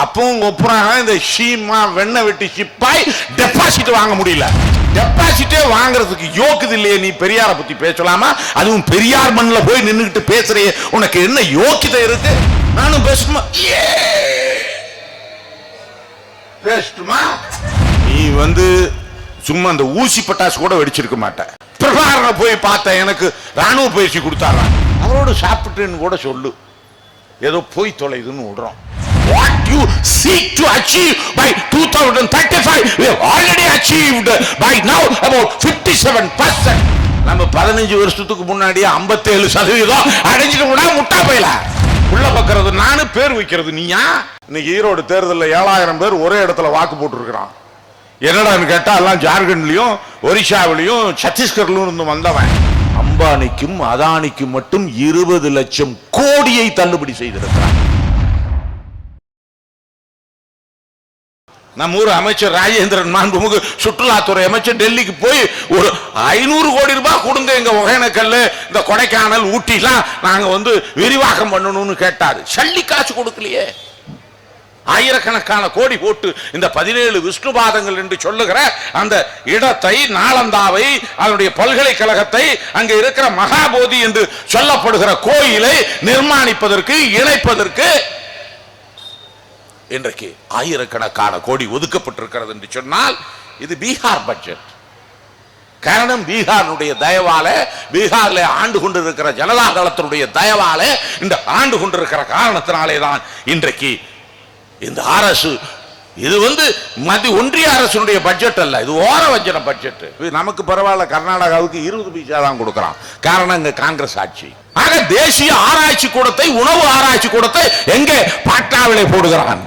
அப்பவும் ஒப்புறாங்க இந்த ஷீமா வெண்ணை வெட்டி சிப்பாய் டெபாசிட் வாங்க முடியல. டெபாசிட்டே வாங்குறதுக்கு யோக்குது இல்லையே நீ பெரியார பத்தி பேசலாமா அதுவும் பெரியார் மண்ணில் போய் நின்னுகிட்டு பேசுறையே உனக்கு என்ன யோக்கியதை இருக்கு? நானும் பேசணுமா ஏ! பேசட்டுமா? நீ வந்து சும்மா அந்த ஊசி பட்டாசு கூட வெடிச்சிருக்க மாட்ட. பிரபாகரனை போய் பார்த்த எனக்கு ராணுவ பயிற்சி கொடுத்தாரான் அவரோட சாப்பிட்டுன்னு கூட சொல்லு. ஏதோ போய் தொலைதுன்னு விடுறோம். What you seek to achieve by 2035, we have already achieved by now about 57%. நம்ம பதினஞ்சு வருஷத்துக்கு முன்னாடியே 57 சதவீதம் அடைஞ்சிட்டு முட்டா போயில. உள்ள பக்கிறது நானு பேர் வைக்கிறது நீயா? இன்னைக்கு ஈரோடு தேர்தலில் ஏழாயிரம் பேர் ஒரே இடத்துல வாக்கு போட்டுருக்கிறான். என்னடான்னு கேட்டா எல்லாம் ஜார்க்கண்ட்லயும் ஒரிசாவிலையும் சத்தீஸ்கர்லயும் இருந்து வந்தவன். அம்பானிக்கும் அதானிக்கும் மட்டும் இருபது லட்சம் கோடியை தள்ளுபடி செய்திருக்கிறான். நம்ம ஊர் அமைச்சர் ராஜேந்திரன் மாண்புமிகு சுற்றுலாத்துறை அமைச்சர் டெல்லிக்கு போய் ஒரு ஐநூறு கோடி ரூபாய் கொடுங்க எங்க ஒகேனக்கல் இந்த கொடைக்கானல் ஊட்டிலாம் நாங்க வந்து விரிவாக்கம் பண்ணணும்னு கேட்டாரு. சல்லி காசு கொடுக்கலையே. ஆயிரக்கணக்கான கோடி போட்டு இந்த பதினேழு விஷ்ணுபாதங்கள் என்று சொல்லுகிற அந்த இடத்தை நாளந்தாவை அதனுடைய பல்கலைக்கழகத்தை அங்கே இருக்கிற மகாபோதி என்று சொல்லப்படுகிற கோயிலை நிர்மாணிப்பதற்கு இணைப்பதற்கு இன்றைக்கு ஆயிரக்கணக்கான கோடி ஒதுக்கப்பட்டிருக்கிறது என்று சொன்னால் இது பீகார் பட்ஜெட். காரணம் பீகாருடைய தயவால பீகாரில் ஆண்டு கொண்டிருக்கிற ஜனதா தளத்தினுடைய தயவால இந்த ஆண்டு கொண்டிருக்கிற காரணத்தினாலே தான் இன்றைக்கு இந்த அரசு இது வந்து மத்திய ஒன்றிய அரசுடைய பட்ஜெட் அல்ல இது ஓர வஞ்சன பட்ஜெட் இது நமக்கு பரவாயில்ல கர்நாடகாவுக்கு இருபது பைசா தான் கொடுக்கறான். காரணம் இங்க காங்கிரஸ் ஆட்சி. ஆக தேசிய ஆராய்ச்சி கூடத்தை உணவு ஆராய்ச்சி கூடத்தை எங்கே பாட்னாவிலே போடுகிறான்?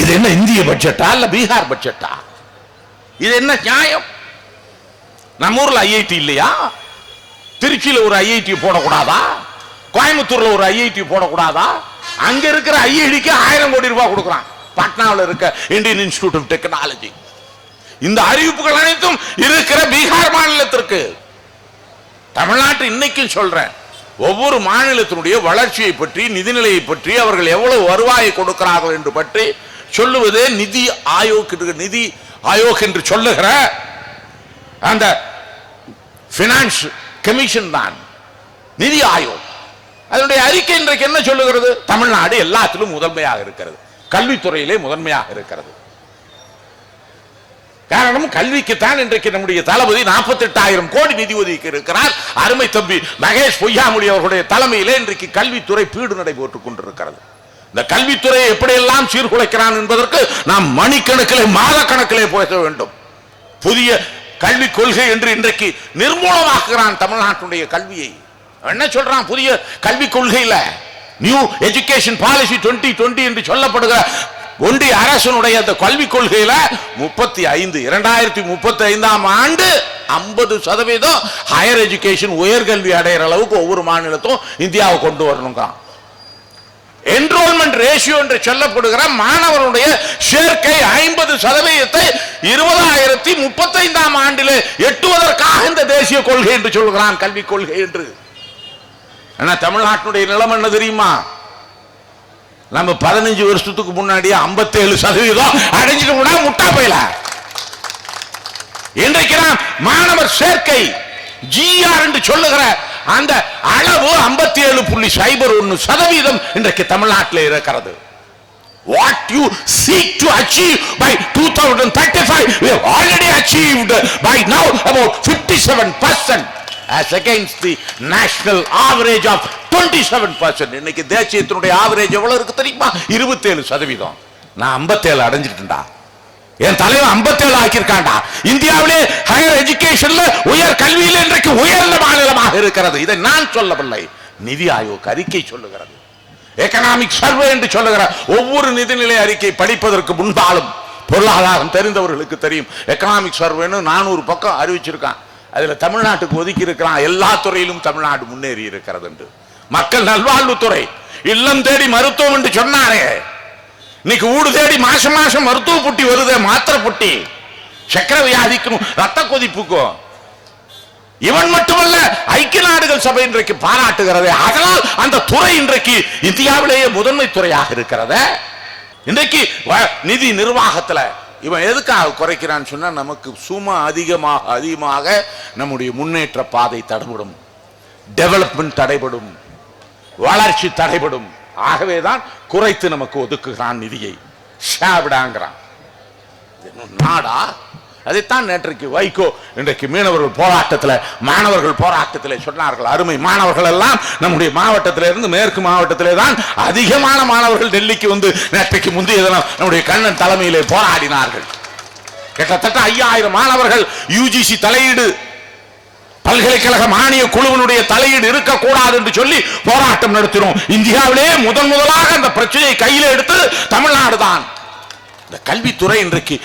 இது என்ன இந்திய பட்ஜெட்டா இல்ல பீகார் பட்ஜெட்டா இது என்ன நியாயம்? நம்ம ஊர்ல ஐஐடி இல்லையா? திருச்சியில ஒரு ஐஐடி போடக்கூடாதா? கோயம்புத்தூர்ல ஒரு ஐஐடி போடக்கூடாதா? அங்க இருக்கிற ஐஐடிக்கு ஆயிரம் கோடி ரூபாய் கொடுக்குறான். பாட்னாவில் இருக்க இந்தியன் இன்ஸ்டிடியூட் ஆஃப் டெக்னாலஜி இந்த அறிவிப்புகள் அனைத்தும் இருக்கிற பீகார் மாநிலத்திற்கு. தமிழ்நாட்டு இன்னைக்கும் சொல்றேன். ஒவ்வொரு மாநிலத்தினுடைய வளர்ச்சியை பற்றி நிதிநிலையை பற்றி அவர்கள் எவ்வளவு வருவாயை கொடுக்கிறார்கள் என்று பற்றி சொல்லுவதே நிதி ஆயோக் நிதி ஆயோக் என்று சொல்லுகிற அந்த பினான்ஸ் கமிஷன் தான். நிதி ஆயோக். அதனுடைய அறிக்கை இன்றைக்கு என்ன சொல்லுகிறது? தமிழ்நாடு எல்லாத்திலும் முதன்மையாக இருக்கிறது. கல்வித்துறையிலே முதன்மையாக இருக்கிறது. காரணம் கல்விக்குத்தான் இன்றைக்கு நம்முடைய தளபதி 48000 கோடி நிதி ஒதுக்கி இருக்கிறார். அருமை தம்பி மகேஷ் பொய்யாமொழி அவர்களுடைய தலைமையிலே இன்றைக்கு கல்வித்துறை பீடு நடைபெற்றுக் கொண்டிருக்கிறது. இந்த கல்வித்துறையை எப்படியெல்லாம் சீர்குலைக்கிறான் என்பதற்கு நாம் மணிக்கணக்கிலே மாத கணக்கிலே பேச வேண்டும். புதிய கல்விக் கொள்கை என்று இன்றைக்கு நிர்மூலமாக்குகிறான் தமிழ்நாட்டுடைய கல்வியை. என்ன சொல்றான்? புதிய கல்விக் கொள்கையில நியூ எஜுகேஷன் பாலிசி 2020 என்று சொல்லப்படுகிற ஒன்றிய அரசனுடைய அந்த கல்விக் கொள்கையில முப்பத்தி ஐந்து இரண்டாயிரத்தி முப்பத்தி ஐந்தாம் ஆண்டு ஐம்பது சதவீதம் ஹையர் எஜுகேஷன் உயர்கல்வி அடைகிற அளவுக்கு ஒவ்வொரு மாநிலத்தும் இந்தியாவை கொண்டு வரணுங்கிறான். என்ரோல்மெண்ட் ரேஷியோ என்று சொல்லப்படுகிற மாணவருடைய சேர்க்கை ஐம்பது சதவீதத்தை இருபதாயிரத்தி முப்பத்தைந்தாம் ஆண்டில் எட்டுவதற்காக இந்த தேசிய கொள்கை என்று சொல்கிறான் கல்விக் கொள்கை என்று. ஆனா தமிழ்நாட்டினுடைய நிலம் என்ன தெரியுமா? நம்ம பதினஞ்சு வருஷத்துக்கு முன்னாடி 57 சதவீதம் அடைஞ்சிட்டு கூட முட்டா போயில. இன்றைக்கு மாணவர் சேர்க்கை ஜிஆர் என்று சொல்லுகிற அந்த அளவு 57.01% ஏழு புள்ளி சைபர் ஒன்னு சதவீதம் இன்றைக்கு தமிழ்நாட்டில் இருக்கிறது. What you seek to achieve by 2035, we have already achieved by now about 57% as against the national average of 27%. இன்னைக்கு தேசியத்தினுடைய ஆவரேஜ் எவ்வளவு இருக்கு தெரியுமா? 27% சதவீதம். நான் 57 அடைஞ்சிட்டேன்டா. என் தலைவன் 57 ஆக்கியிருக்காண்டா. இந்தியாவிலே ஹையர் எஜுகேஷன்ல உயர் கல்வியில் இன்றைக்கு உயர்ந்த மாநிலமாக இருக்கிறது. இதை நான் சொல்லவில்லை. நிதி ஆயோக் அறிக்கை சொல்லுகிறது. எக்கனாமிக் சர்வே என்று சொல்லுகிற ஒவ்வொரு நிதிநிலை அறிக்கை படிப்பதற்கு முன்பாலும் பொருளாதாரம் தெரிந்தவர்களுக்கு தெரியும். எக்கனாமிக் சர்வேன்னு நானூறு பக்கம் அறிவிச்சிருக்கான். அதுல தமிழ்நாட்டுக்கு ஒதுக்கி இருக்கிறான். எல்லா துறையிலும் தமிழ்நாடு முன்னேறி இருக்கிறது என்று. மக்கள் நல்வாழ்வுத்துறை இல்லம் தேடி மருத்துவம் என்று சொன்னாரே. இன்னைக்கு ஊடு தேடி மாசம் மாசம் மருத்துவ புட்டி வருதே மாத்திரை புட்டி. சக்கர வியாதிக்கும் ரத்த கொதிப்புக்கும் இவன் மட்டுமல்ல ஐக்கிய நாடுகள் சபை இன்றைக்கு பாராட்டுகிறது. அதனால் அந்த துறை இன்றைக்கு இந்தியாவிலேயே முதன்மை துறையாக இருக்கிறத. இன்றைக்கு வ- நிதி நிர்வாகத்துல இவன் எதுக்காக குறைக்கிறான்னு சொன்னா நமக்கு சும்மா அதிகமாக அதிகமாக நம்முடைய முன்னேற்ற பாதை தடைபடும். டெவலப்மெண்ட் தடைபடும். வளர்ச்சி தடைபடும். ஆகவேதான் குறைத்து நமக்கு ஒதுக்குகிறான் நிதியை. ஷாவிடாங்கிறான். நாடா? அதைத்தான் நேற்றைக்கு வைகோ இன்றைக்கு மீனவர்கள் போராட்டத்தில் மாணவர்கள் போராட்டத்தில் சொன்னார்கள். அருமை மாணவர்கள் எல்லாம் நம்முடைய மாவட்டத்திலிருந்து மேற்கு மாவட்டத்திலே தான் அதிகமான மாணவர்கள் டெல்லிக்கு வந்து நேற்றைக்கு முந்தைய தினம் நம்முடைய கண்ணன் தலைமையிலே போராடினார்கள். கிட்டத்தட்ட ஐயாயிரம் மாணவர்கள் யூஜிசி தலையீடு பல்கலைக்கழக மானிய குழுவினுடைய தலையீடு இருக்கக்கூடாது என்று சொல்லி போராட்டம் நடத்தினோம். இந்தியாவிலே முதன் முதலாக அந்த பிரச்சனையை கையில் எடுத்து தமிழ்நாடு தான். இந்த கல்வித்துறை இன்றைக்கு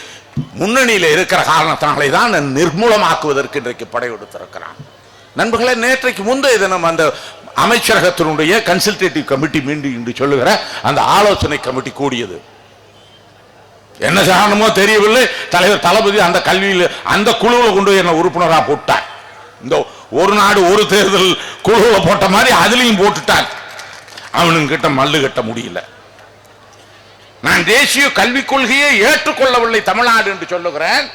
முன்னணியில் இருக்கிற காரணத்தினாலே தான் நிர்மூலமாக்குவதற்கு இன்றைக்கு படையெடுத்திருக்கிறான். நண்பர்களே நேற்றைக்கு முந்தைய தினம் அந்த அமைச்சரகத்தினுடைய கன்சல்டேட்டிவ் கமிட்டி மீண்டும் என்று சொல்லுகிற அந்த ஆலோசனை கமிட்டி கூடியது. என்ன காரணமோ தெரியவில்லை. தலைவர் தளபதி அந்த கல்வியில் அந்த குழுவில் கொண்டு என்னை என்ன உறுப்பினராக போட்டார். இந்த ஒரு நாடு ஒரு தேர்தல் குழுவில் போட்ட மாதிரி அதுலேயும் போட்டுட்டான் அவனுங்க கிட்ட மல்லு கட்ட முடியல. நான் தேசிய கல்விக் கொள்கையை ஏற்றுக்கொள்ளவில்லை தமிழ்நாடு என்று சொல்லுகிறேன்.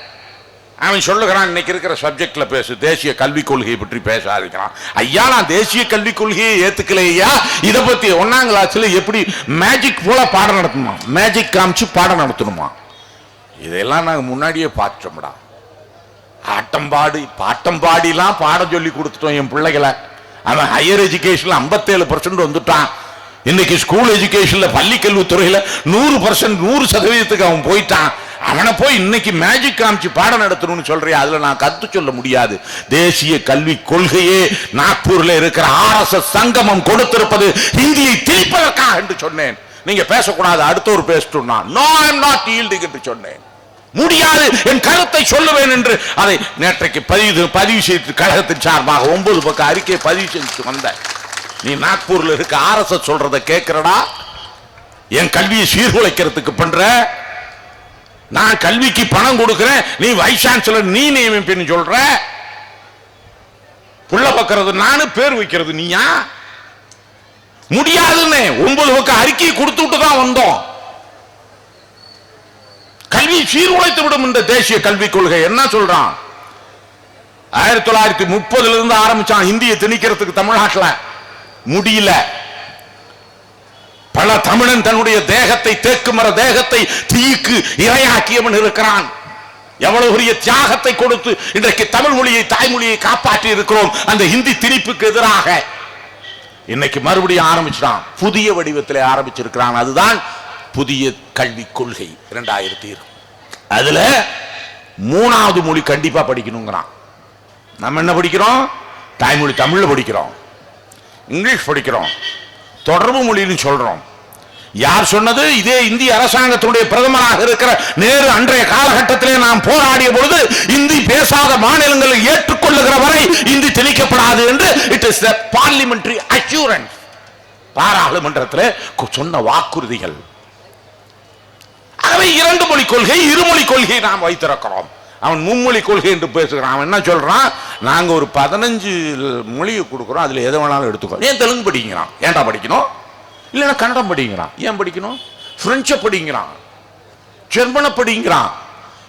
அவன் சொல்லுகிறான் இன்னைக்கு இருக்கிற சப்ஜெக்ட்ல பேசு தேசிய கல்விக் கொள்கையை பற்றி பேச ஆரம்பிக்கிறான் ஐயா நான் தேசிய கல்விக் கொள்கையை ஏத்துக்கலையா? இதை பத்தி ஒன்னாம் கிளாஸ்ல எப்படி மேஜிக் போல பாடம் நடத்தணுமா? மேஜிக் காமிச்சு பாடம் நடத்தணுமா? இதெல்லாம் நாங்கள் முன்னாடியே பார்த்தோம்டா ஆட்டம் பாடி பாட்டம் பாடிலாம் சொல்லி கொடுத்துட்டோம் என் பிள்ளைகளை. அவன் ஹையர் எஜுகேஷன்ல 57% பர்சன்ட் வந்துட்டான். இன்னைக்கு ஸ்கூல் எஜுகேஷன்ல பள்ளி கல்வித்துறையில நூறு பர்சன்ட் நூறு சதவீதத்துக்கு அவன் போயிட்டான். அவனை போய் இன்னைக்கு மேஜிக் காமிச்சு பாடம் நடத்தணும்னு சொல்றியா? அதுல நான் கத்து சொல்ல முடியாது. தேசிய கல்வி கொள்கையே நாக்பூர்ல இருக்கிற ஆர்எஸ்எஸ் சங்கமம் கொடுத்திருப்பது ஹிந்தியை திரிப்பதற்காக என்று சொன்னேன். நீங்க பேசக்கூடாது அடுத்தவர் பேசட்டும் நான் நோ ஐம் நாட் என்று சொன்னேன். முடியாது என் கருத்தை சொல்லுவேன் என்று அதை நேற்றைக்கு பதிவு பதிவு செய்து கழகத்தின் சார்பாக ஒன்பது பக்கம் அறிக்கையை பதிவு செஞ்சு வந்த நீ நாக்பூர்ல இருக்க ஆர்எஸ்எஸ் சொல்றத கேட்கிறடா என் கல்வியை சீர்குலைக்கிறதுக்கு பண்ற? நான் கல்விக்கு பணம் கொடுக்கிறேன் நீ வைஸ் சான்சலர் நீ நியமிப்பேன்னு சொல்ற? புள்ள பக்கிறது நானு பேர் வைக்கிறது நீயா? முடியாதுன்னு ஒன்பது பக்கம் அறிக்கையை கொடுத்து விட்டு தான் வந்தோம். கல்வி சீர்குலைத்து விடும் இந்த தேசிய கல்விக் கொள்கை. என்ன சொல்றான்? ஆயிரத்தி தொள்ளாயிரத்தி முப்பதுல இருந்து ஆரம்பிச்சான். இந்தியை திணிக்கிறதுக்கு தமிழ்நாட்டுல முடியல. பல தமிழன் தன்னுடைய தேகத்தை தேக்கு மர தேகத்தை தீக்கு இரையாக்கியவன் இருக்கிறான். எவ்வளவு பெரிய தியாகத்தை கொடுத்து இன்றைக்கு தமிழ் மொழியை தாய்மொழியை காப்பாற்றி இருக்கிறோம். அந்த ஹிந்தி திணிப்புக்கு எதிராக. இன்னைக்கு மறுபடியும் ஆரம்பிச்சிட்டான். புதிய வடிவத்தில் ஆரம்பிச்சிருக்கிறான். அதுதான் புதிய கல்விக் கொள்கை இரண்டாயிரத்தி அதுல மூணாவது மொழி கண்டிப்பா படிக்கணுங்கிறான். நம்ம என்ன படிக்கிறோம்? தாய்மொழி தமிழ்ல படிக்கிறோம். இங்கிலீஷ் படிக்கிறோம். தொடர்பு மொழின்னு சொல்றோம். யார் சொன்னது? இதே இந்திய அரசாங்கத்தினுடைய பிரதமராக இருக்கிற நேரு அன்றைய காலகட்டத்திலே நாம் போராடிய பொழுது இந்தி பேசாத மாநிலங்களை ஏற்றுக்கொள்ளுகிற வரை இந்தி திணிக்கப்படாது என்று இட் இஸ் பார்லிமெண்ட்ரி அச்சூரன்ஸ் பாராளுமன்றத்தில் சொன்ன வாக்குறுதிகள். ஆகவே இரண்டு மொழி கொள்கை இருமொழி கொள்கை நாம் வைத்திருக்கிறோம். அவன் மும்மொழி கொள்கை என்று பேசுகிறான். அவன் என்ன சொல்றான்? நாங்க ஒரு பதினஞ்சு மொழியை கொடுக்குறோம் அதுல எதை வேணாலும் எடுத்துக்கோ. ஏன் தெலுங்கு படிக்கிறான்? ஏன்டா படிக்கணும்? இல்லைன்னா கன்னடம் படிக்கிறான். ஏன் படிக்கணும்? ஃப்ரெஞ்சை படிக்கிறான். ஜெர்மனை படிக்கிறான்.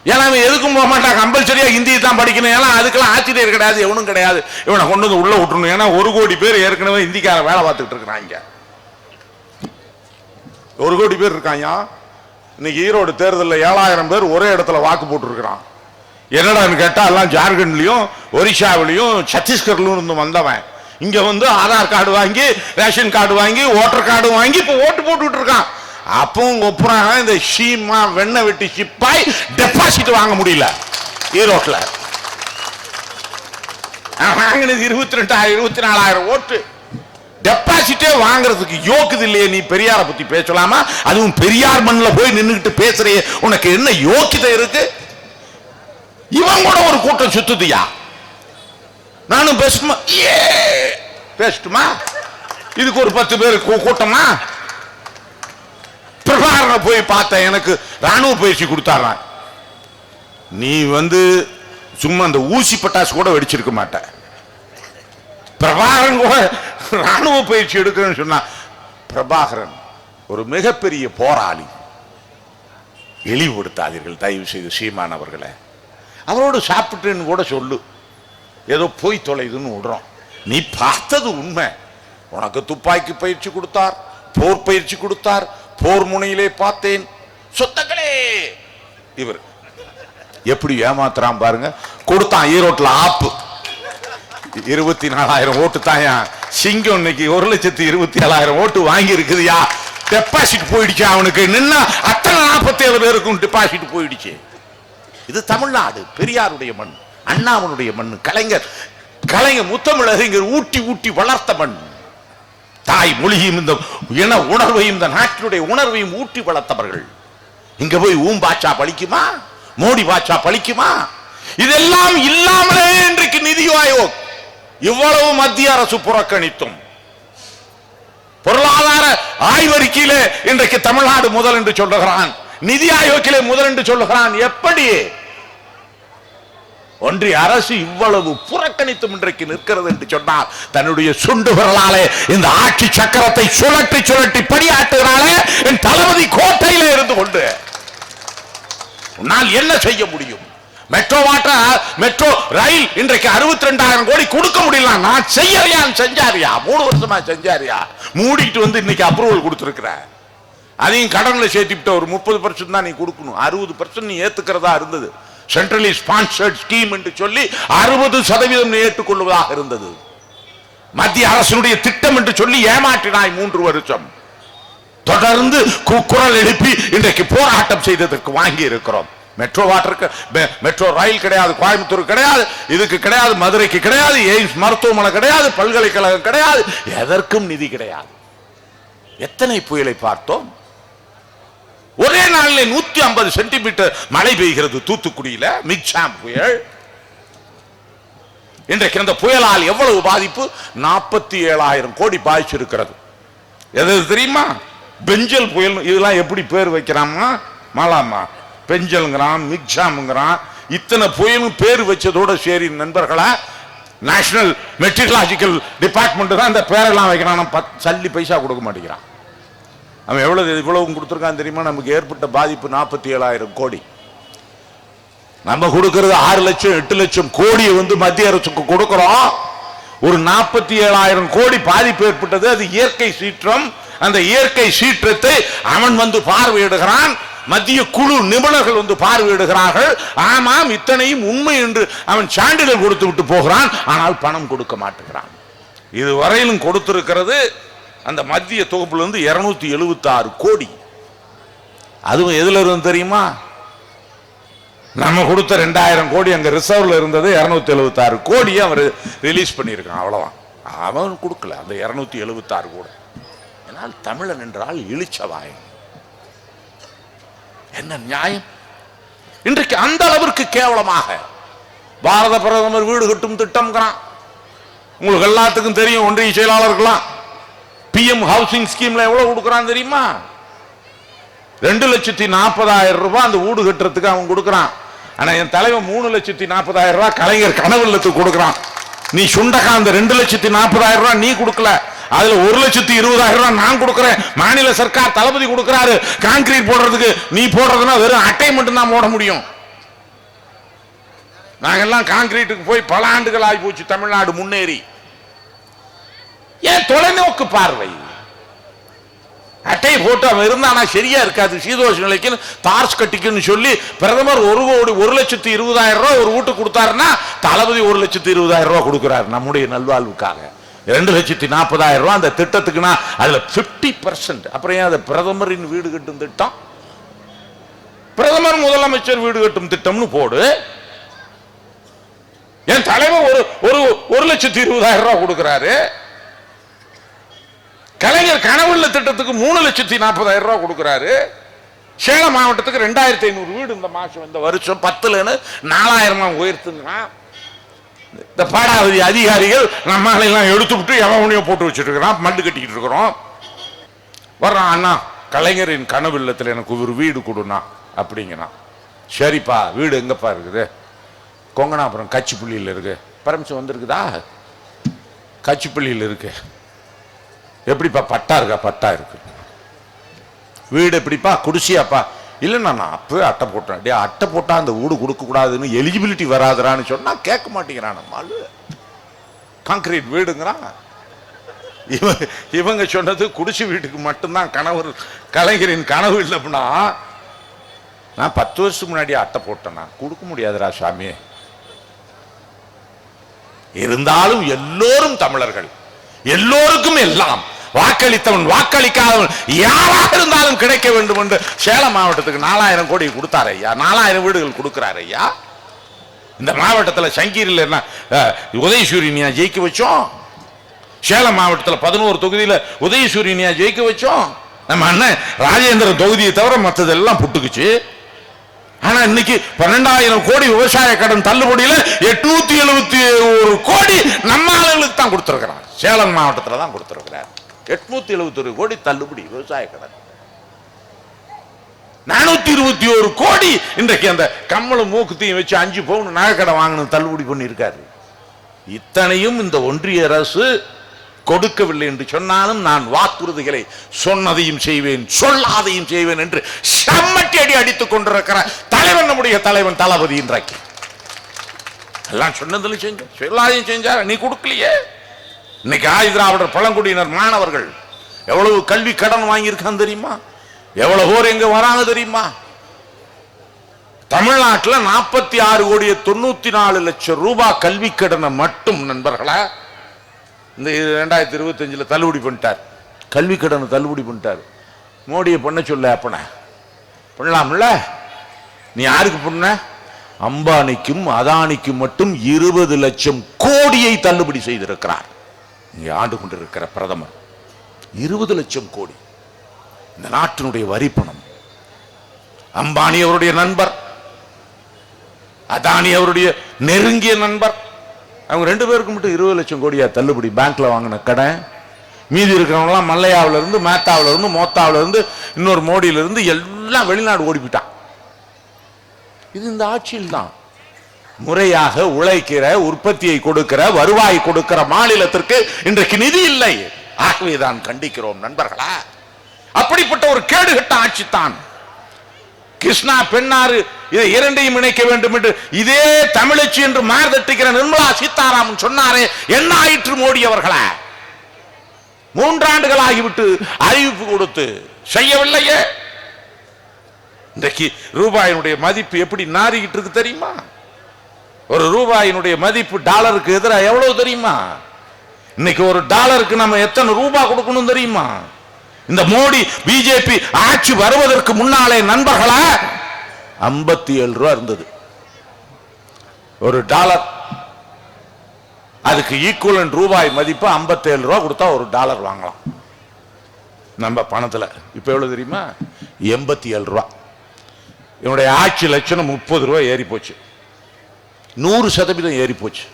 ஏன்னா அவன் எதுக்கும் போக மாட்டான். கம்பல்சரியா ஹிந்தியை தான் படிக்கணும். ஏன்னா அதுக்கெல்லாம் ஆச்சரியம் கிடையாது எவனும் கிடையாது. இவனை கொண்டு வந்து உள்ள விட்டுணும் ஏன்னா ஒரு கோடி பேர் ஏற்கனவே ஹிந்திக்கார வேலை பார்த்துக்கிட்டு இருக்கிறான் ஒரு கோடி பேர் இருக்காங்க இன்னைக்கு ஈரோடு தேர்தலில் ஏழாயிரம் பேர் ஒரே இடத்துல வாக்கு போட்டிருக்கிறான். என்னடான்னு கேட்டால் எல்லாம் ஜார்க்கண்ட்லையும் ஒரிஷாவிலையும் சத்தீஸ்கர்லையும் இருந்து வந்தவன். இங்கே வந்து ஆதார் கார்டு வாங்கி ரேஷன் கார்டு வாங்கி ஓட்டர் கார்டு வாங்கி இப்போ ஓட்டு போட்டுக்கிட்டு இருக்கான். அப்பவும் ஒப்புறாங்க இந்த ஷீமா வெண்ணெய் வெட்டி சிப்பாய் டெபாசிட் வாங்க முடியல ஈரோட்டில். வாங்கினது இருபத்தி ரெண்டாயிரம் இருபத்தி நாலாயிரம் ஓட்டு. டெபாசிட்டே வாங்குறதுக்கு யோக்குது இல்லையே நீ பெரியார பத்தி பேசலாமா அதுவும் பெரியார் மண்ணுல போய் நின்னுகிட்டு பேசுறியே உனக்கு என்ன யோக்கியதை இருக்கு? இவன் கூட ஒரு கூட்டம் சுத்துதியா? நானும் பேசணுமா ஏ பேசட்டுமா? இதுக்கு ஒரு பத்து பேர் கூட்டமா? பிரபாகரனை போய் பார்த்தேன் எனக்கு ராணுவ பயிற்சி கொடுத்தாரான் நீ வந்து சும்மா அந்த ஊசி பட்டாசு கூட வெடிச்சிருக்க மாட்ட. பிரபாகரன் கூட ராணுவ பயிற்சி எடுக்கிறேன்னு சொன்னா பிரபாகரன் ஒரு மிகப்பெரிய போராளி. இழிவுபடுத்தாதீர்கள் தயவு செய்து சீமான் அவர்களை. அவரோடு சாப்பிட்டுன்னு கூட சொல்லு. ஏதோ போய் தொலைதுன்னு விடுறோம். நீ பார்த்தது உண்மை. உனக்கு துப்பாக்கி பயிற்சி கொடுத்தார் போர் பயிற்சி கொடுத்தார் போர் முனையிலே பார்த்தேன். சொத்தங்களே! இவர் எப்படி ஏமாத்துறான் பாருங்க. கொடுத்தான் ஈரோட்ல ஆப்பு. இருபத்தி நாலாயிரம் ஓட்டு தாயா சிங்கம் இன்னைக்கு ஒரு லட்சத்தி இருபத்தி ஏழாயிரம் ஓட்டு வாங்கி இருக்குதுயா டெபாசிட் போயிடுச்சு அவனுக்கு? நின்னா அத்தனை நாற்பத்தி ஏழு பேருக்கும் டெபாசிட் போயிடுச்சு. இது தமிழ்நாடு பெரியாருடைய மண் அண்ணாவனுடைய மண் கலைஞர் கலைஞர் முத்தமிழறிஞர் ஊட்டி ஊட்டி வளர்த்த மண். தாய் மொழியும் இந்த இன உணர்வையும் இந்த நாட்டினுடைய உணர்வையும் ஊட்டி வளர்த்தவர்கள். இங்க போய் ஊம் பாச்சா பழிக்குமா? மோடி பாச்சா பழிக்குமா? இதெல்லாம் இல்லாமலே இன்றைக்கு நிதி ஆயோக். இவ்வளவு மத்திய அரசு புறக்கணித்தும். பொருளாதார ஆய்வறிக்கையிலே இன்றைக்கு தமிழ்நாடு முதல் என்று சொல்லுகிறான். நிதி ஆயோக்கிலே முதல் என்று சொல்லுகிறான். எப்படி? ஒன்றிய அரசு இவ்வளவு புறக்கணித்தும் இன்றைக்கு நிற்கிறது என்று சொன்னால் தன்னுடைய சுண்டு விரலாலே இந்த ஆட்சி சக்கரத்தை சுழட்டி சுழட்டி பணியாற்றுகிறாளே என் தளபதி கோட்டையிலே இருந்து கொண்டு. உன்னால் என்ன செய்ய முடியும்? மெட்ரோ வாட்டர் மெட்ரோ ரயில் இன்றைக்கு அறுபத்தி ரெண்டாயிரம் கோடி கொடுக்க முடியல நான் செய்யறியான்னு செஞ்சாரியா? மூணு வருஷமா செஞ்சாரியா? மூடிட்டு வந்து இன்னைக்கு அப்ரூவல் கொடுத்துருக்குற. அதையும் கடனில் சேர்த்துக்கிட்ட ஒரு முப்பது பர்சன்ட் தான் நீ கொடுக்கணும். அறுபது பர்சன்ட் நீ ஏத்துக்கிறதா இருந்தது. சென்ட்ரலி ஸ்பான்சர்ட் ஸ்கீம் என்று சொல்லி அறுபது சதவீதம் நீ ஏற்றுக்கொள்வதாக இருந்தது. மத்திய அரசினுடைய திட்டம் என்று சொல்லி ஏமாற்றினாய் மூன்று வருஷம். தொடர்ந்து கு- குரல் எழுப்பி இன்றைக்கு போராட்டம் செய்ததற்கு வாங்கி இருக்கிறோம் மெட்ரோ வாட்டருக்கு மெட்ரோ ரயில் கிடையாது கோயம்புத்தூர் கிடையாது இதுக்கு கிடையாது மதுரைக்கு கிடையாது எய்ம்ஸ் மருத்துவமனை கிடையாது பல்கலைக்கழகம் கிடையாது எதற்கும் நிதி கிடையாது. எத்தனை புயலை பார்த்தோம்? ஒரே நாளில் நூத்தி ஐம்பது சென்டிமீட்டர் மழை பெய்கிறது தூத்துக்குடியில மிக்சாம் புயல். இன்றைக்கு அந்த புயலால் எவ்வளவு பாதிப்பு? நாற்பத்தி ஏழாயிரம் கோடி பாதிச்சிருக்கிறது எது எது தெரியுமா? பெஞ்சல் புயல் இதெல்லாம் எப்படி பேர் வைக்கிறாமா மாலாமா பெஞ்சல்ங்கிறான் மிக்ஜாம்ங்கிறான் இத்தனை புயலும் பேர் வச்சதோட சரி நண்பர்களா நேஷனல் மெட்ரிகலாஜிக்கல் டிபார்ட்மெண்ட் தான் இந்த பேரெல்லாம் வைக்கிறான். பத் சல்லி பைசா கொடுக்க மாட்டேங்கிறான். அவன் எவ்வளவு இவ்வளவு கொடுத்துருக்கான் தெரியுமா? நமக்கு ஏற்பட்ட பாதிப்பு நாற்பத்தி ஏழாயிரம் கோடி. நம்ம கொடுக்கறது ஆறு லட்சம் எட்டு லட்சம் கோடியை வந்து மத்திய அரசுக்கு கொடுக்கிறோம். ஒரு நாற்பத்தி ஏழாயிரம் கோடி பாதிப்பு ஏற்பட்டது. அது இயற்கை சீற்றம். அந்த இயற்கை சீற்றத்தை அவன் வந்து பார்வையிடுகிறான். மத்திய குழு நிபுணர்கள் வந்து பார்வையிடுகிறார்கள். ஆமாம் இத்தனையும் உண்மை என்று அவன் சான்றிதழ் கொடுத்து விட்டு போகிறான். ஆனால் பணம் கொடுக்க மாட்டேங்கிறான் இதுவரையிலும் கொடுத்திருக்கிறது அந்த மத்திய தொகுப்புல இருந்து இருநூத்தி எழுபத்தி ஆறு கோடி. அதுவும் எதுல இருந்து தெரியுமா? நம்ம கொடுத்த ரெண்டாயிரம் கோடி அங்க ரிசர்வ்ல இருந்தது இருநூத்தி எழுபத்தி ஆறு கோடியை அவர் ரிலீஸ் பண்ணியிருக்கான் அவ்வளவுதான். அவன் கொடுக்கல அந்த இருநூத்தி எழுபத்தி ஆறு கூட. ஏனால் தமிழன் என்றால் இழிச்சவாயன். என்ன நியாயம்? இன்றைக்கு அந்த அளவிற்கு கேவலமாக பாரத பிரதமர் வீடு கட்டும் திட்டம்ங்கிறான். உங்களுக்கு எல்லாத்துக்கும் தெரியும் ஒன்றிய செயலாளர்களாம் பிஎம் ஹவுசிங் ஸ்கீம்ல எவ்வளவு கொடுக்கறான் தெரியுமா? ரெண்டு லட்சத்தி நாற்பதாயிரம் ரூபாய் அந்த வீடு கட்டுறதுக்கு அவன் கொடுக்கறான். ஆனா என் தலைவன் மூணு லட்சத்தி நாற்பதாயிரம் ரூபாய் கலைஞர் கனவு இல்லத்துக்கு கொடுக்கறான். நீ சுண்டக்கா அந்த ரெண்டு லட்சத்தி நாற்பதாயிரம் ரூபாய் நீ கொடுக்கல. அதுல ஒரு லட்சத்தி இருபதாயிரம் ரூபாய் நான் கொடுக்குறேன். மாநில சர்க்கார் தளபதி கொடுக்கிறாரு. கான்கிரீட் போடுறதுக்கு நீ போடுறதுன்னா வெறும் அட்டை மட்டும் தான் போட முடியும். நாங்கெல்லாம் கான்கிரீட்டுக்கு போய் பல ஆண்டுகள் ஆகி போச்சு தமிழ்நாடு முன்னேறி. ஏன் தொலைநோக்கு பார்வை? அட்டை போட்டு அவன் இருந்தானா சரியா இருக்காது. சீதோஷ நிலைக்கு தார்ஸ் கட்டிக்குன்னு சொல்லி பிரதமர் ஒரு கோடி ஒரு லட்சத்தி இருபதாயிரம் ரூபாய் ஒரு வீட்டுக்கு கொடுத்தாருன்னா தளபதி ஒரு லட்சத்தி இருபதாயிரம் ரூபாய் கொடுக்குறாரு நம்முடைய நல்வாழ்வுக்காக. ரெண்டு லட்சத்தி நாற்பதாயிரம் ரூபா அந்த திட்டத்துக்குன்னா அதுல 50% பர்சன்ட் அப்புறம் ஏன் அது பிரதமரின் வீடு கட்டும் திட்டம்? பிரதமர் முதலமைச்சர் வீடு கட்டும் திட்டம்னு போடு. என் தலைவர் ஒரு ஒரு ஒரு லட்சத்தி இருபதாயிரம் ரூபாய் கொடுக்கிறாரு. கலைஞர் கனவுள்ள திட்டத்துக்கு மூணு லட்சத்தி நாற்பதாயிரம் ரூபாய் கொடுக்கிறாரு. சேலம் மாவட்டத்துக்கு ரெண்டாயிரத்தி ஐநூறு வீடு இந்த மாசம் இந்த வருஷம் பத்துலன்னு நாலாயிரமா உயர்த்துங்கிறான். இந்த பாடாவதி அதிகாரிகள் நம்மளெல்லாம் எடுத்து விட்டு எவனையும் போட்டு வச்சுட்டு இருக்கிறான் மண்டு கட்டிக்கிட்டு இருக்கிறோம். வர்றான் அண்ணா கலைஞரின் கனவு இல்லத்தில் எனக்கு ஒரு வீடு கொடுண்ணா அப்படிங்கிறான். சரிப்பா வீடு எங்கப்பா இருக்குது? கொங்கனாபுரம் கச்சிப்புள்ளியில் இருக்கு. பரமிஷம் வந்திருக்குதா? கச்சிப்புள்ளியில் இருக்கு. எப்படிப்பா பட்டா இருக்கா? பட்டா இருக்கு. வீடு எப்படிப்பா? குடிசியாப்பா. இல்லை நான் அப்பவே அட்டை போட்டேன். டே அட்டை போட்டால் அந்த வீடு கொடுக்கக்கூடாதுன்னு எலிஜிபிலிட்டி வராதுறான்னு சொன்னால் கேட்க மாட்டேங்கிறான். நம்மால் கான்கிரீட் வீடுங்கிறான். இவன் இவங்க சொன்னது குடிசை வீட்டுக்கு மட்டும்தான் கணவர் கலைஞரின் கனவு இல்லை அப்படின்னா நான் பத்து வருஷத்துக்கு முன்னாடி அட்டை போட்டேன்னா கொடுக்க முடியாதுரா சாமி. இருந்தாலும் எல்லோரும் தமிழர்கள். எல்லோருக்கும் எல்லாம். வாக்களித்தவன் வாக்களிக்காதவன் யாராக இருந்தாலும் கிடைக்க வேண்டும் என்று சேலம் மாவட்டத்துக்கு நாலாயிரம் கோடி கொடுத்தாரு ஐயா. நாலாயிரம் வீடுகள் கொடுக்கிறாரு ஐயா. இந்த மாவட்டத்தில் சங்கீரில் என்ன உதயசூரியனியா ஜெயிக்க வச்சோம். சேலம் மாவட்டத்தில் பதினோரு தொகுதியில் உதயசூரியனியா ஜெயிக்க வச்சோம். நம்ம அண்ணன் ராஜேந்திரன் தொகுதியை தவிர மற்றதெல்லாம் புட்டுக்குச்சு. ஆனா இன்னைக்கு பன்னெண்டாயிரம் கோடி விவசாய கடன் தள்ளுபடியில எட்நூத்தி எழுபத்தி ஒரு கோடி நம்ம ஆளுங்களுக்கு தான் கொடுத்திருக்கிறான் சேலம் மாவட்டத்தில் தான் கொடுத்துருக்கிறார். எட்நூத்தி எழுபத்தி ஒரு கோடி தள்ளுபடி விவசாய கடன். நானூத்தி இருபத்தி ஒரு கோடி இன்றைக்கு அந்த கம்மலும் மூக்குத்தையும் வச்சு அஞ்சு பவுன் நகைக்கடை வாங்கணும் தள்ளுபடி பண்ணியிருக்காரு. இத்தனையும் இந்த ஒன்றிய அரசு கொடுக்கவில்லை என்று சொன்னாலும் நான் வாக்குறுதிகளை சொன்னதையும் செய்வேன் சொல்லாதையும் செய்வேன் என்று செம்மட்டி அடி அடித்துக் கொண்டிருக்கிற தலைவன் நம்முடைய தலைவன் தளபதி இன்றைக்கு. எல்லாம் சொன்னதில் செஞ்சோம் சொல்லாதையும் செஞ்சார் நீ கொடுக்கலையே. இன்னைக்கு ஆதி திராவிடர் பழங்குடியினர் மாணவர்கள் எவ்வளவு கல்வி கடன் வாங்கியிருக்கான் தெரியுமா? எவ்வளவு பேர் எங்க வராங்க தெரியுமா? தமிழ்நாட்டில் நாற்பத்தி ஆறு கோடியே தொண்ணூத்தி நாலு லட்சம் ரூபாய் கல்வி கடனை மட்டும் நண்பர்களா. இந்த ரெண்டாயிரத்தி இருபத்தஞ்சில் தள்ளுபடி பண்ணிட்டார். கல்வி கடனை தள்ளுபடி பண்ணிட்டார். மோடியை பண்ண சொல்ல அப்பன. பண்ணலாம்ல? நீ யாருக்கு பண்ண? அம்பானிக்கும் அதானிக்கும் மட்டும் இருபது லட்சம் கோடியை தள்ளுபடி செய்திருக்கிறார். இங்கே ஆண்டு கொண்டிருக்கிற பிரதமர். இருபது லட்சம் கோடி. இந்த நாட்டினுடைய வரி பணம். அம்பானி அவருடைய நண்பர். அதானி அவருடைய நெருங்கிய நண்பர். அவங்க ரெண்டு பேருக்கு மட்டும் இருபது லட்சம் கோடியா தள்ளுபடி பேங்க்ல வாங்கின கடன் மீதி இருக்கிறவங்களாம் மல்லையாவில இருந்து மேத்தாவில இருந்து மோத்தாவில இருந்து இன்னொரு மோடியில இருந்து எல்லாம் வெளிநாடு ஓடி போயிட்டான். இது இந்த ஆட்சியில் தான் முறையாக உழைக்கிற உற்பத்தியை கொடுக்கிற வருவாய் கொடுக்கிற மாநிலத்திற்கு இன்றைக்கு நிதி இல்லை. ஆகவே தான் கண்டிக்கிறோம் நண்பர்களா. அப்படிப்பட்ட ஒரு கேடுகட்ட ஆட்சி தான். கிருஷ்ணா பெண்ணாறு இதை இரண்டையும் இணைக்க வேண்டும் என்று இதே தமிழச்சி என்று மார்தட்டுகிற நிர்மலா சீதாராமன் சொன்னாரே என்ன ஆயிற்று மோடி அவர்களா? மூன்றாண்டுகள் ஆகிவிட்டு அறிவிப்பு கொடுத்து செய்யவில்லையே. இன்றைக்கு ரூபாயினுடைய மதிப்பு எப்படி நாறிக்கிட்டு இருக்கு தெரியுமா? ஒரு ரூபாயினுடைய மதிப்பு டாலருக்கு எதிராக எவ்வளவு தெரியுமா? இன்னைக்கு ஒரு டாலருக்கு நம்ம எத்தனை ரூபாய் கொடுக்கணும் தெரியுமா? இந்த மோடி பிஜேபி ஆட்சி வருவதற்கு முன்னாலே நண்பர்களா ஐம்பத்தி ஏழு ரூபா இருந்தது. ஒரு டாலர் அதுக்கு ஈக்குவலன் ரூபாய் மதிப்பு 57 ரூபா கொடுத்தா ஒரு டாலர் வாங்கலாம். நம்ம பணத்துல. இப்ப எவ்வளவு தெரியுமா? எண்பத்தி ஏழு ரூபா. என்னுடைய ஆட்சி லட்சணம் முப்பது ரூபா ஏறி போச்சு நூறு சதவீதம் ஏறி போச்சு.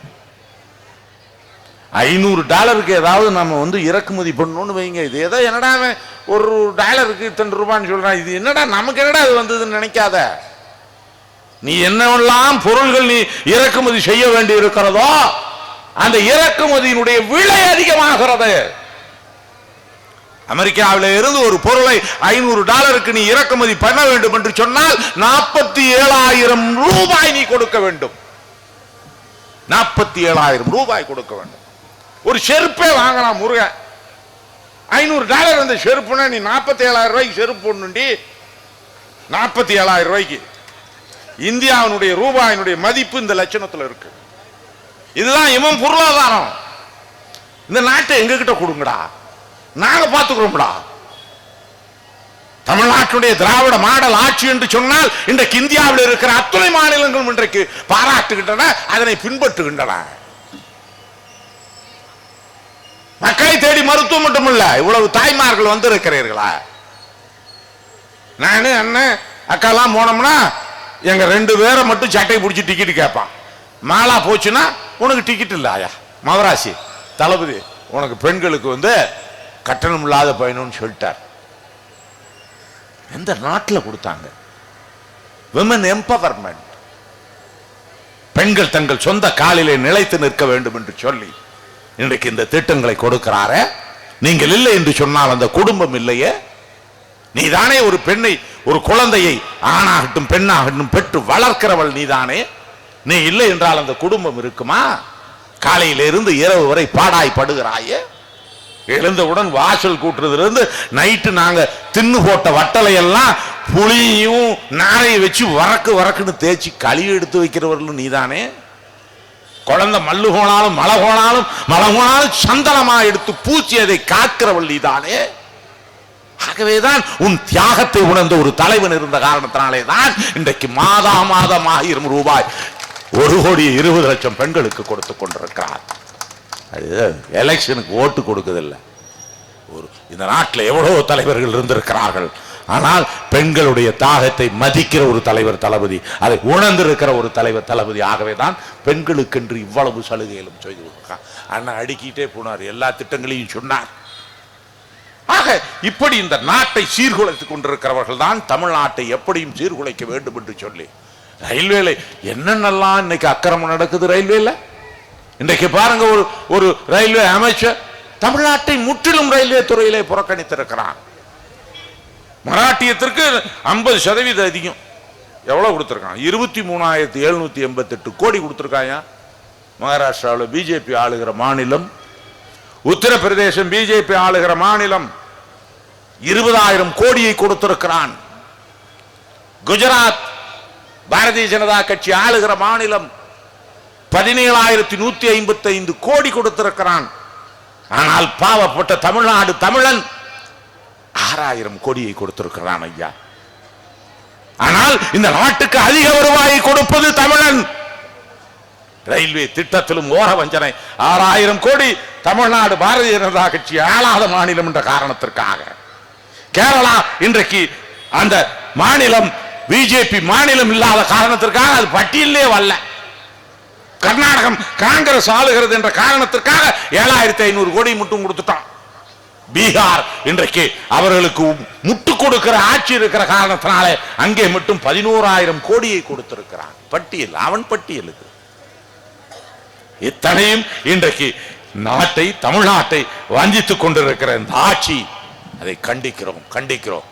ஐநூறு டாலருக்கு ஏதாவது நம்ம வந்து இறக்குமதி பண்ணணும்னு வைங்க. இது ஏதோ என்னடா ஒரு டாலருக்கு இத்தனை ரூபான்னு சொல்றான். இது என்னடா நமக்கு என்னடா அது வந்ததுன்னு நினைக்காத. நீ என்னவெல்லாம் பொருள்கள் நீ இறக்குமதி செய்ய வேண்டி இருக்கிறதோ அந்த இறக்குமதியினுடைய விலை அதிகமாகிறது. அமெரிக்காவில் இருந்து ஒரு பொருளை ஐநூறு டாலருக்கு நீ இறக்குமதி பண்ண வேண்டும் என்று சொன்னால் நாற்பத்தி ஏழாயிரம் ரூபாய் நீ கொடுக்க வேண்டும். நாற்பத்தி ஏழாயிரம் ரூபாய் கொடுக்க வேண்டும். ஒரு செருப்பே வாங்கலாம் முருகன். ஐநூறு டாலர் அந்த செருப்புனா நீ நாற்பத்தி ஏழாயிரம் ரூபாய்க்கு செருப்பு ஒண்ணுண்டி நாற்பத்தி ஏழாயிரம் ரூபாய்க்கு. இந்தியாவினுடைய ரூபாயினுடைய மதிப்பு இந்த லட்சணத்தில் இருக்கு. இதுதான் இவன் பொருளாதாரம். இந்த நாட்டை எங்ககிட்ட கொடுங்கடா. நாங்க பார்த்துக்கிறோம்டா. தமிழ்நாட்டுடைய திராவிட மாடல் ஆட்சி என்று சொன்னால் இன்றைக்கு இந்தியாவில் இருக்கிற அத்துணை மாநிலங்களும் இன்றைக்கு பாராட்டுகின்றன அதனை பின்பற்றுகின்றன. மக்களை தேடி மருத்துவம் மட்டுமல்ல இவ்வளவு தாய்மார்கள் வந்து இருக்கிறீர்களா நானு அண்ணன் அக்காலாம் போனோம்னா எங்க ரெண்டு பேரை மட்டும் சட்டை பிடிச்சி டிக்கெட் கேட்பான். மாலா போச்சுன்னா உனக்கு டிக்கெட் இல்லை ஆயா. மவராசி தளபதி உனக்கு பெண்களுக்கு வந்து கட்டணம் இல்லாத பயணம்னு சொல்லிட்டார். எந்த நாட்டில் கொடுத்தாங்க? விமன் எம்பவர்மெண்ட் பெண்கள் தங்கள் சொந்த காலிலே நிலைத்து நிற்க வேண்டும் என்று சொல்லி இன்றைக்கு இந்த திட்டங்களை கொடுக்கிறார. நீங்கள் இல்லை என்று சொன்னால் அந்த குடும்பம் இல்லையே. நீதானே ஒரு பெண்ணை ஒரு குழந்தையை ஆணாகட்டும் பெண்ணாகட்டும் பெற்று வளர்க்கிறவள் நீதானே. நீ இல்லை என்றால் அந்த குடும்பம் இருக்குமா? காலையிலிருந்து இரவு வரை பாடாய் படுகிறாயே எழுந்தவுடன் வாசல் கூட்டுறதுல இருந்து நைட்டு நாங்க தின்னு போட்ட வட்டலையெல்லாம் புளியும் நாரையை வச்சு வரக்கு வரக்குன்னு தேய்ச்சி கழுவி எடுத்து வைக்கிறவர்களும் நீதானே? குழந்தை மல்லு போனாலும் மழை போனாலும் மழை போனாலும் சந்தனமா எடுத்து பூச்சி அதை காக்கிறவள் நீதானே? ஆகவேதான் உன் தியாகத்தை உணர்ந்த ஒரு தலைவன் இருந்த காரணத்தினாலே தான் இன்றைக்கு மாதா மாதம் ஆயிரம் ரூபாய் ஒரு கோடி இருபது லட்சம் பெண்களுக்கு கொடுத்து கொண்டிருக்கிறார். அது எலெக்ஷனுக்கு ஓட்டு கொடுக்குதில்ல ஒரு இந்த நாட்டில் எவ்வளோ தலைவர்கள் இருந்திருக்கிறார்கள். ஆனால் பெண்களுடைய தாகத்தை மதிக்கிற ஒரு தலைவர் தளபதி அதை உணர்ந்திருக்கிற ஒரு தலைவர் தளபதி ஆகவே தான் பெண்களுக்கென்று இவ்வளவு சலுகைகளும் செய்து கொடுக்கிறார். அண்ணன் அடுக்கிட்டே போனார் எல்லா திட்டங்களையும் சொன்னார். ஆக இப்படி இந்த நாட்டை சீர்குலைத்துக் கொண்டிருக்கிறவர்கள் தான் தமிழ்நாட்டை எப்படியும் சீர்குலைக்க வேண்டும் என்று சொல்லி ரயில்வேல என்னென்னலாம் இன்னைக்கு அக்கிரமம் நடக்குது ரயில்வேல? இன்றைக்கு பாருங்க ஒரு ஒரு ரயில்வே அமைச்சர் தமிழ்நாட்டை முற்றிலும் ரயில்வே துறையிலே புறக்கணித்திருக்கிறான். மராட்டியத்திற்கு ஐம்பது சதவீதம் அதிகம். எவ்வளவு கொடுத்துருக்கான்? இருபத்தி மூணாயிரத்தி எழுநூத்தி எண்பத்தி எட்டு கோடி கொடுத்துருக்காயா? மகாராஷ்டிராவில் பிஜேபி ஆளுகிற மாநிலம் உத்தரப்பிரதேசம் பிஜேபி ஆளுகிற மாநிலம் இருபதாயிரம் கோடியை கொடுத்திருக்கிறான். குஜராத் பாரதிய ஜனதா கட்சி ஆளுகிற மாநிலம் பதினேழாயிரத்தி நூத்தி ஐம்பத்தி ஐந்து கோடி கொடுத்திருக்கிறான். ஆனால் பாவப்பட்ட தமிழ்நாடு தமிழன் ஆறாயிரம் கோடியை கொடுத்திருக்கிறான் ஐயா. ஆனால் இந்த நாட்டுக்கு அதிக வருவாயை கொடுப்பது தமிழன். ரயில்வே திட்டத்திலும் ஓர வஞ்சனை. ஆறாயிரம் கோடி தமிழ்நாடு பாரதிய ஜனதா கட்சி ஆளாத மாநிலம் என்ற காரணத்திற்காக. கேரளா இன்றைக்கு அந்த மாநிலம் பிஜேபி மாநிலம் இல்லாத காரணத்திற்காக அது பட்டியலே வரல. கர்நாடகம் காங்கிரஸ் ஆளுகிறது என்ற காரணத்திற்காக ஏழாயிரத்தி ஐநூறு கோடி மட்டும் கொடுத்துட்டான். பீகார் இன்றைக்கு அவர்களுக்கு முட்டு கொடுக்கிற ஆட்சி இருக்கிற காரணத்தினாலே அங்கே மட்டும் பதினோராயிரம் கோடியை கொடுத்திருக்கிறான். பட்டியல் அவன் பட்டியலுக்கு இத்தனையும் இன்றைக்கு நாட்டை தமிழ்நாட்டை வஞ்சித்துக் கொண்டிருக்கிற இந்த ஆட்சி அதை கண்டிக்கிறோம் கண்டிக்கிறோம்.